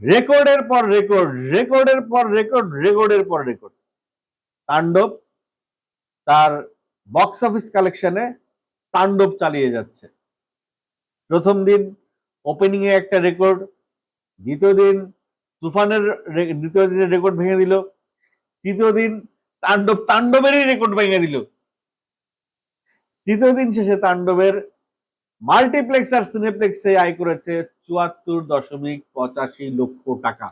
রেকর্ডের পর রেকর্ড, রেকর্ডের পর রেকর্ড, রেকর্ডের পর রেকর্ড। তাণ্ডব তার বক্স অফিস কালেকশনে তাণ্ডব চালিয়ে যাচ্ছে। প্রথম দিন ওপেনিং এ একটা রেকর্ড, দ্বিতীয় দিন তুফানের দ্বিতীয় দিনের রেকর্ড ভেঙে দিল, তৃতীয় দিন তাণ্ডব, তাণ্ডবেরই রেকর্ড ভেঙে দিল। তৃতীয় দিন শেষে তাণ্ডবের মাল্টিপ্লেক্স আর সিনেপ্লেক্সে আয় করেছে চুয়াত্তর দশমিক পঁচাশি লক্ষ টাকা।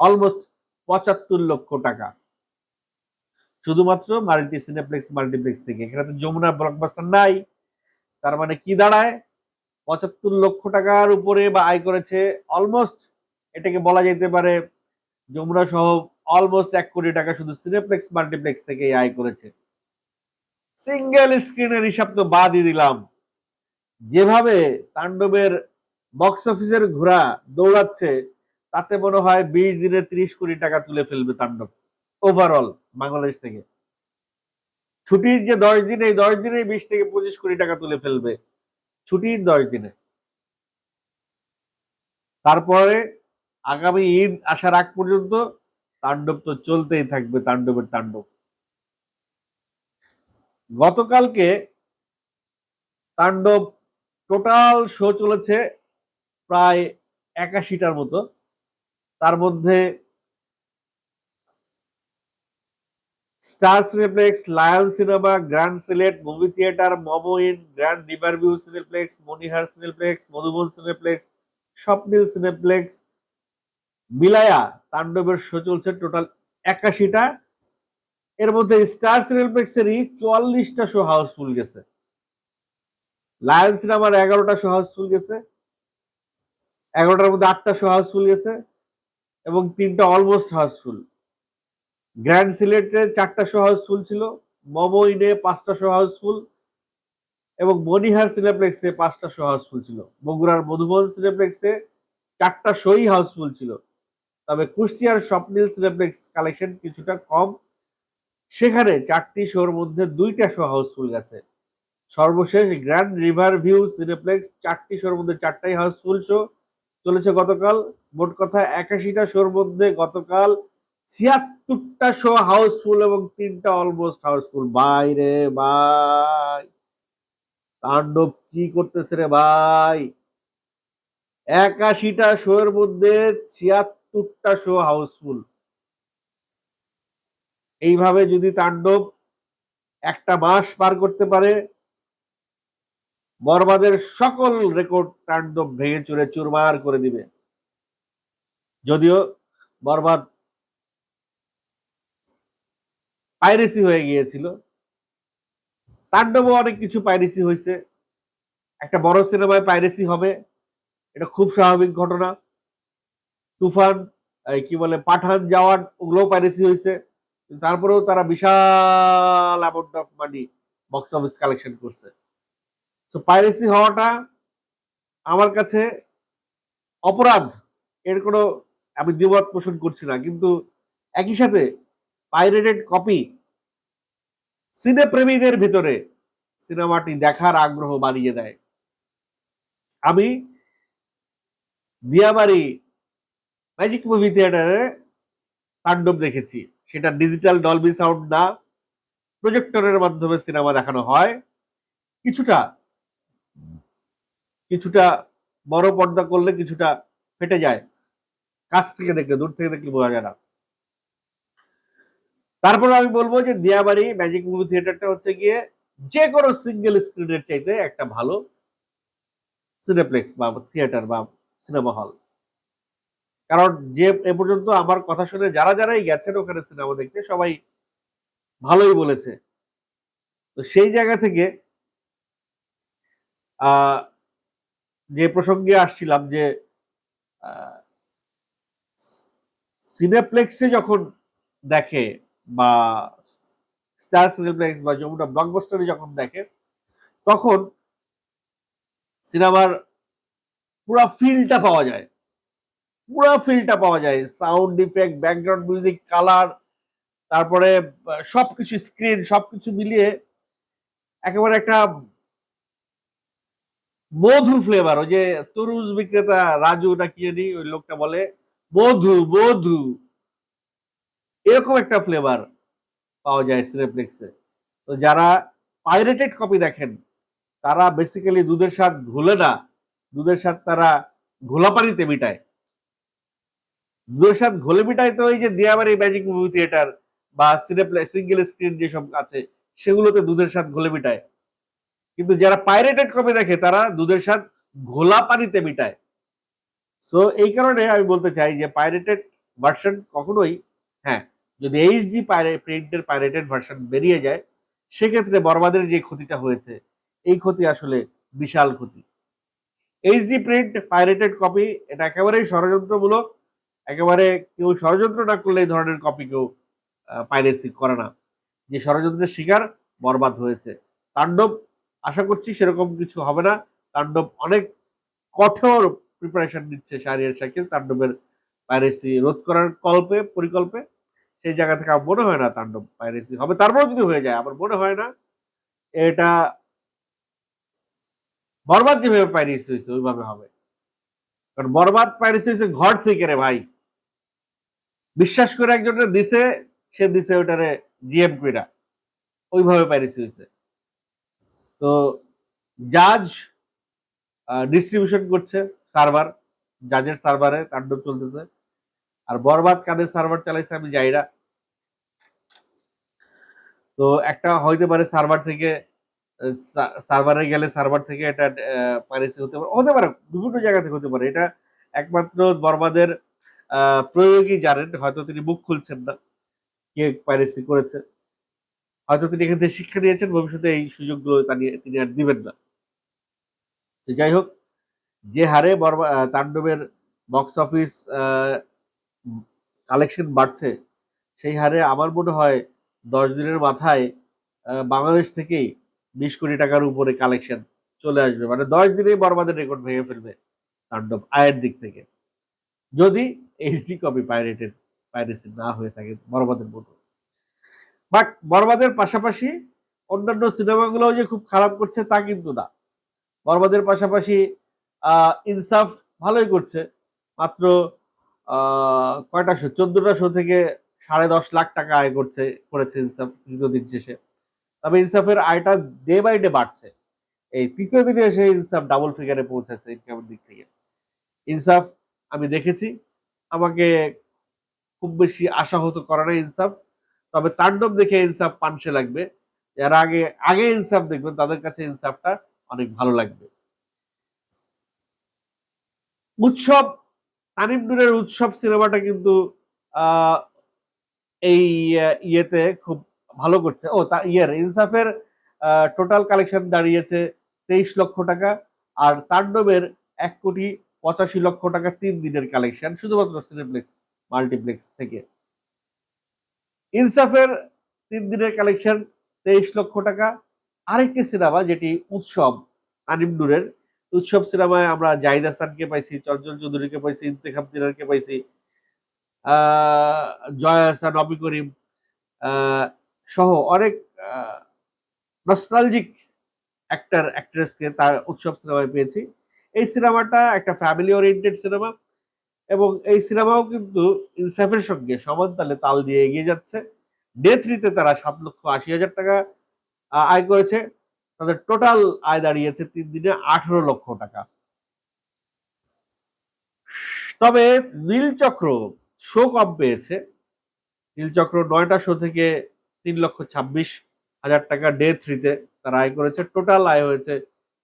অলমোস্ট পঁচাত্তর লক্ষ টাকা। শুধুমাত্র মাল্টি সিনেপ্লেক্স, মাল্টিপ্লেক্স থেকে। এখানে তো যমুনা ব্লকবাস্টার নাই। তার মানে কি দাঁড়ায়? পঁচাত্তর লক্ষ টাকার উপরে বা আয় করেছে অলমোস্ট এটাকে বলা যেতে পারে যমুনা সহ অলমোস্ট এক কোটি টাকা শুধু সিনেপ্লেক্স, মাল্টিপ্লেক্স থেকে আয় করেছে। সিঙ্গেল স্ক্রিনের হিসাব তো বাদই দিলাম। যেভাবে তাণ্ডবের বক্স অফিসের ঘোড়া দৌড়াচ্ছে, তাতে মনে হয় বিশ দিনে ত্রিশ কোটি টাকা তুলে ফেলবে তাণ্ডব ওভারঅল বাংলাদেশ থেকে। ছুটির যে দশ দিন, এই দশ দিনে বিশ থেকে পঁচিশ কোটি টাকা তুলে ফেলবে, ছুটির দশ দিনে। তারপরে আগামী ঈদ আসার আগ পর্যন্ত তাণ্ডব তো চলতেই থাকবে, তাণ্ডবের তাণ্ডব। গতকালকে তাণ্ডব টোটাল শো চলেছে প্রায় একাশিটার মতো। তার মধ্যে Star Cineplex, Lion cinema, Grand Sylhet, movie theatre মমোইন Grand Riverview Cineplex Monihar Cineplex, Madhuban Cineplex, Swapnil Cineplex, মিলায়া তাণ্ডবের শো চলছে টোটাল একাশিটা। এর মধ্যে স্টার সিনেপ্লেক্সেরই চুয়াল্লিশটা শো হাউসফুল গেছে। লায়ন সিনেমার এগারোটা শো হাউসফুল গেছে। এগারোটার মধ্যে আটটা শো হাউসফুল গেছে এবং তিনটা অলমোস্ট হাউসফুল গ্র্যান্ড সিলেটে চারটা শো হাউসফুল ছিল মমোইনে পাঁচটা শো হাউসফুল এবং মনিহার সিনেপ্লেক্সে পাঁচটা শো হাউসফুল ছিল। বগুড়ার মধুবন সিনেপ্লেক্সে চারটা শোই হাউসফুল ছিল। তবে কুষ্টিয়ার স্বপ্নিল সিনেপ্লেক্স কালেকশন কিছুটা কম সেখানে চারটি শোর মধ্যে দুইটা শো হাউসফুল গেছে। সর্বশেষ গ্র্যান্ড রিভার ভিউ সিনেপ্লেক্স চারটি শোর মধ্যে চারটাই হাউসফুল শো চলেছে গতকাল। মোট কথা একাশিটা শোর মধ্যে গতকাল ছিয়াত্তরটা শো হাউসফুল এবং তিনটা অলমোস্ট হাউসফুল। বাইরে ভাই তাণ্ডব কি করতেছে রে ভাই? একাশিটা শো এর মধ্যে ছিয়াত্তরটা শো হাউসফুল। এইভাবে যদি তাণ্ডব একটা মাস পার করতে পারে বরবাদের সকল রেকর্ড তাণ্ডব ভেঙে চুরে চুরমার করে দিবে। যদিও বরবাদ পাইরেসি হয়ে গিয়েছিল, তাণ্ডবও অনেক কিছু পাইরেসি হয়েছে একটা বড় সিনেমায় পাইরেসি হবে, এটা খুব স্বাভাবিক ঘটনা। তুফান কি বলে, পাঠান যাওয়ার ওগুলোও পাইরেসি হয়েছে তারপরেও তারা বিশাল amount of money box office collection করছে। সো পাইরেসি হওয়াটা আমার কাছে অপরাধ। এর কোনো আমি দ্বিমত পোষণ করছি না। কিন্তু একই সাথে পাইরেটেড কপি সিনে প্রেমীদের ভিতরে সিনেমাটি দেখার আগ্রহ বাড়িয়ে দেয়। আমি দিয়াবাড়ি ম্যাজিক মুভি থিয়েটারে তাণ্ডব দেখেছি। সেটা ডিজিটাল ডলবি সাউন্ড না প্রজেক্টরের মাধ্যমে সিনেমা দেখানো হয়। কিছুটা কিছুটা বড় পর্দা করলে কিছুটা ফেটে যায়। কাছ থেকে দেখলে, দূর থেকে দেখলে বোঝা যায় না। তারপর আমি বলব যে দিয়াবাড়ি ম্যাজিক মুভি থিয়েটারটা হচ্ছে গিয়ে যে কোনো সিঙ্গেল স্ক্রিনের চাইতে একটা ভালো সিনেপ্লেক্স বা থিয়েটার বা সিনেমা হল কারণ যে এ পর্যন্ত আমার কথা শুনে যারা যারাই গেছেন ওখানে সিনেমা দেখতে, সবাই ভালোই বলেছে। তো সেই জায়গা থেকে যে প্রসঙ্গে আসছিলাম যে সিনেপ্লেক্সে যখন দেখে বা স্টার সিনেপ্লেক্স বা যমুনা ব্লকবাস্টারে যখন দেখে, তখন সিনেমার পুরো ফিলটা পাওয়া যায়। পুরো ফিলটা পাওয়া যায়। Sound effect background music colour তারপরে সবকিছু স্ক্রিন সবকিছু মিলিয়ে একেবারে একটা মধু ফ্লেভার ওই যে তরুজ বিক্রেতা রাজু না কি জানি, ওই লোকটা বলে, মধু মধু। এরকম একটা ফ্লেভার পাওয়া যায় সিনেপ্লেক্সে তো যারা পাইরেটেড কপি দেখেন, তারা বেসিক্যালি দুধের স্বাদ ঘুলে না। দুধের স্বাদ তারা ঘোলা পানিতে মিটায়। দুধের স্বাদ ঘোলে মিটায় তো এই যে দিয়াবাড়ি ম্যাজিক মুভি থিয়েটার বা সিনেপ্লে সিঙ্গেল স্ক্রিন যেসব আছে, সেগুলোতে দুধের স্বাদ ঘোলে মিটায় কিন্তু যারা পাইরেটেড কপি দেখে, তারা দুধের স্বাদ ঘোলা পানিতে মিটায়। সো এই কারণে আমি বলতে চাই যে পাইরেটেড ভার্সন কখনোই হ্যাঁ যদি এইচডি প্রিন্টের পাইরেটেড ভার্সন বেরিয়ে যায়, সেক্ষেত্রে বরবাদের যে ক্ষতিটা হয়েছে, এই ক্ষতি আসলে বিশাল ক্ষতি। এইচডি প্রিন্ট পাইরেটেড কপি এটা একেবারেই ষড়যন্ত্রমূলক একেবারে কেউ ষড়যন্ত্র না করলে এই ধরনের কপি কেউ পাইরেসি করে না। যে ষড়যন্ত্রের শিকার বরবাদ হয়েছে। তাণ্ডব আশা করছি সেরকম কিছু হবে না। তাণ্ডব অনেক কঠোর প্রিপারেশন নিচ্ছে শাহরিয়ার শাকিল তাণ্ডবের পাইরেসি রোধ করার কল্পে, পরিকল্পে। সেই জায়গা থেকে আমার মনে হয় না তাণ্ডব পাইরেসি হবে। তারপরেও যদি হয়ে যায়, আমার মনে হয় না। এটা বরবাদ যেভাবে পাইরেসি হয়েছে, ওইভাবে হবে। কারণ বরবাদ পাইরেসি হয়েছে ঘর থেকে রে ভাই। বিশ্বাস করে একজনের দিছে, সে দিছে ওটারে জিএম কুইরা। ওইভাবে পাইরেসি হয়েছে তো জাজ ডিস্ট্রিবিউশন করছে সার্ভার জাজের সার্ভারে তাণ্ডব চলতেছে। আর বরবাদ কাদের সার্ভার চালাইছে আমি যাই না। তো একটা হইতে পারে সার্ভার থেকে সার্ভারে গেলে সার্ভার থেকে এটা পাইরেসি হতে পারে। হতে পারে, বিভিন্ন জায়গা থেকে হতে পারে। এটা একমাত্র বরবাদের প্রয়োগই জানেন, হয়তো তিনি মুখ খুলছেন না, কে পাইরেসি করেছে। হয়তো তিনি এখান থেকে শিক্ষা নিয়েছেন, ভবিষ্যতে এই সুযোগগুলো তিনি আর দিবেন না। যাই হোক, যে হারে তাণ্ডবের বক্স অফিস কালেকশন বাড়ছে, সেই হারে আমার মনে হয় দশ দিনের মাথায় বাংলাদেশ থেকেই বিশ কোটি টাকার উপরে কালেকশন চলে আসবে। মানে দশ দিনেই বরবাদের রেকর্ড ভেঙে ফেলবে তাণ্ডব, আয়ের দিক থেকে। যদি এইচডি কপি পাইরেটেড পাইরেসি না হয়ে থাকে বরবাদের মতো। বাট বরবাদের পাশাপাশি অন্যান্য সিনেমাগুলো যে খুব খারাপ করছে তা কিন্তু না। বরবাদের পাশাপাশি ইনসাফ ভালোই করছে। মাত্র কয়টা শো? চোদ্দটা শো থেকে সাড়ে দশ লাখ টাকা আয় করছে, করেছে ইনসাফ তৃতীয় দিন শেষে। তবে ইনসাফের আয়টা ডে বাই ডে বাড়ছে। এই তৃতীয় দিনে এসে ইনসাফ ডাবল ফিগারে পৌঁছেছে ইনকামের দিক থেকে। ইনসাফ আমি দেখেছি। আমাকে খুব বেশি আশাহত করে না ইনসাফ। তবে তাণ্ডব দেখে ইনসাফ পানসে লাগবে। যারা আগে আগে ইনসাফ দেখবেন, তাদের কাছে ইনসাফটা অনেক ভালো লাগবে। উৎসব, তানিম নুরের উৎসব সিনেমাটা কিন্তু এই ইয়েতে খুব ভালো করছে। ও, তা, ইয়ের, ইনসাফের টোটাল কালেকশন দাঁড়িয়েছে তেইশ লক্ষ টাকা। আর তাণ্ডবের এক কোটি পঁচাশি লক্ষ টাকা তিন দিনের কালেকশন শুধুমাত্র সিনেপ্লেক্স মাল্টিপ্লেক্স থেকে। ইনসাফের তিন দিনের কালেকশন তেইশ লক্ষ টাকা। আরেকটি সিনেমা, যেটি উৎসব, আনিম নুরের। উৎসব সিনেমায় আমরা জাহিদ হাসানকে পাইছি, চঞ্চল চৌধুরীকে পাইছি, ইন্তেখাব দিনারকে পাইছি জয় হাসান, অবি করিম সহ অনেক নস্টালজিক অ্যাক্টার অ্যাক্ট্রেসকে তার উৎসব সিনেমায় পেয়েছি। এই সিনেমাটা একটা ফ্যামিলি ওরিয়েন্টেড সিনেমা এবং এই সিনেমাও কিন্তু ইনসাফের সঙ্গে সমান তালে তাল দিয়ে এগিয়ে যাচ্ছে। ডে থ্রিতে তারা সাত লক্ষ আশি হাজার টাকা আয় করেছে। তাদের টোটাল আয় দাঁড়িয়েছে তিন দিনে আঠারো লক্ষ টাকা। তবে নীলচক্র শো কম পেয়েছে। নীলচক্র নয়টা শো থেকে তিন লক্ষ ছাব্বিশ হাজার টাকা। ডে থ্রিতে তারা আয় করেছে। টোটাল আয় হয়েছে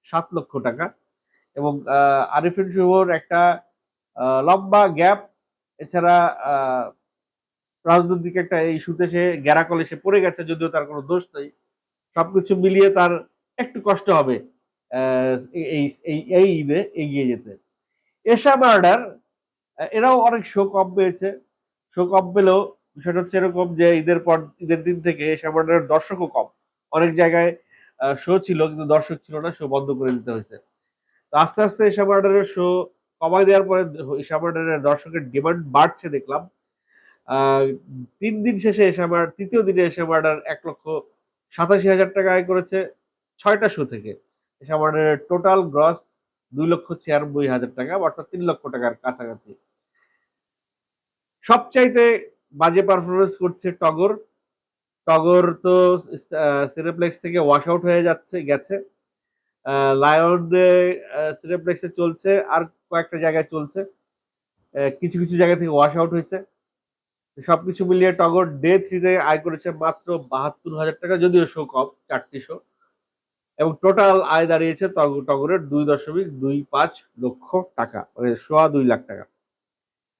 সাত লক্ষ টাকা। এবং আরিফিন শুভর একটা লম্বা গ্যাপ, এছাড়া রাজনৈতিক একটা ইস্যুতে সে গ্যারাকলে সে পড়ে গেছে, যদিও তার কোনো দোষ নেই। সবকিছু মিলিয়ে তার একটু কষ্ট হবে এই এই ঈদে এগিয়ে যেতে। এশা মার্ডার এরাও অনেক শো কম পেয়েছে। শো কম পেলেও বিষয়টা হচ্ছে এরকম যে ঈদের পর, ঈদের দিন থেকে এশা মার্ডারের দর্শকও কম। অনেক জায়গায় শো ছিল, কিন্তু দর্শক ছিল না, শো বন্ধ করে দিতে হয়েছে। তো আস্তে আস্তে এশা মার্ডারের শো কমাই দেওয়ার পরে এশা মার্ডারের দর্শকের ডিমান্ড বাড়ছে দেখলাম। তিন দিন শেষে মার্ডার তৃতীয় দিনে এশা মার্ডার এক লক্ষ সাতাশি হাজার টাকা আয় করেছে ছয়টা শো থেকে। এসব টোটাল গ্রস দুই লক্ষ ছিয়ানব্বই হাজার টাকা, অর্থাৎ তিন লক্ষ টাকার কাছাকাছি। সবচাইতে বাজে পারফরমেন্স করছে টগর। টগর তো সিনেপ্লেক্স থেকে ওয়াশ আউট হয়ে যাচ্ছে, গেছে। লায়ন সিনেপ্লেক্সে চলছে, আর কয়েকটা জায়গায় চলছে। কিছু কিছু জায়গা থেকে ওয়াশ আউট হয়েছে। সবকিছু মিলিয়ে টগর ডে থ্রিতে আয় করেছে মাত্র বাহাত্তর হাজার টাকা, যদিও শো কম, চারটি শো এবং টোটাল আয় দাঁড়িয়েছে টগ- টগরের দুই দশমিক দুই পাঁচ লক্ষ টাকা মানে সোয়া দুই লাখ টাকা।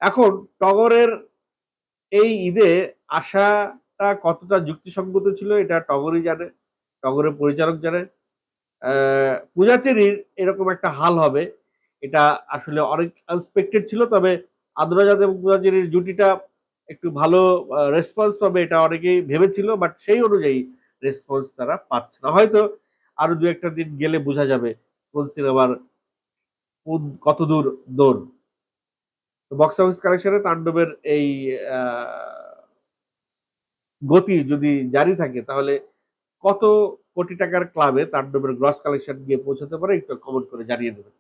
এখন টগরের এই ঈদে আশাটা কতটা যুক্তিসঙ্গত ছিল, এটা টগরই জানে, টগরের পরিচালক জানে। পূজাচেরির এরকম একটা হাল হবে। এটা আসলে অনেক আনএক্সপেক্টেড ছিল, তবে আদ্রাজাত এবং পূজাচেরির জুটিটা একটু ভালো রেসপন্স পাবে এটা অনেকেই ভেবেছিল বাট সেই অনুযায়ী রেসপন্স তারা পাচ্ছে না। হয়তো আরও দু একটা দিন গেলে বোঝা যাবে কোন সিনেমার কোন কত দূর দৌড় বক্স অফিস কালেকশনে তাণ্ডবের এই গতি যদি জারি থাকে, তাহলে কত কোটি টাকার ক্লাবে তাণ্ডবের গ্রস কালেকশন গিয়ে পৌঁছাতে পারে একটু কমেন্ট করে জানিয়ে দেবেন।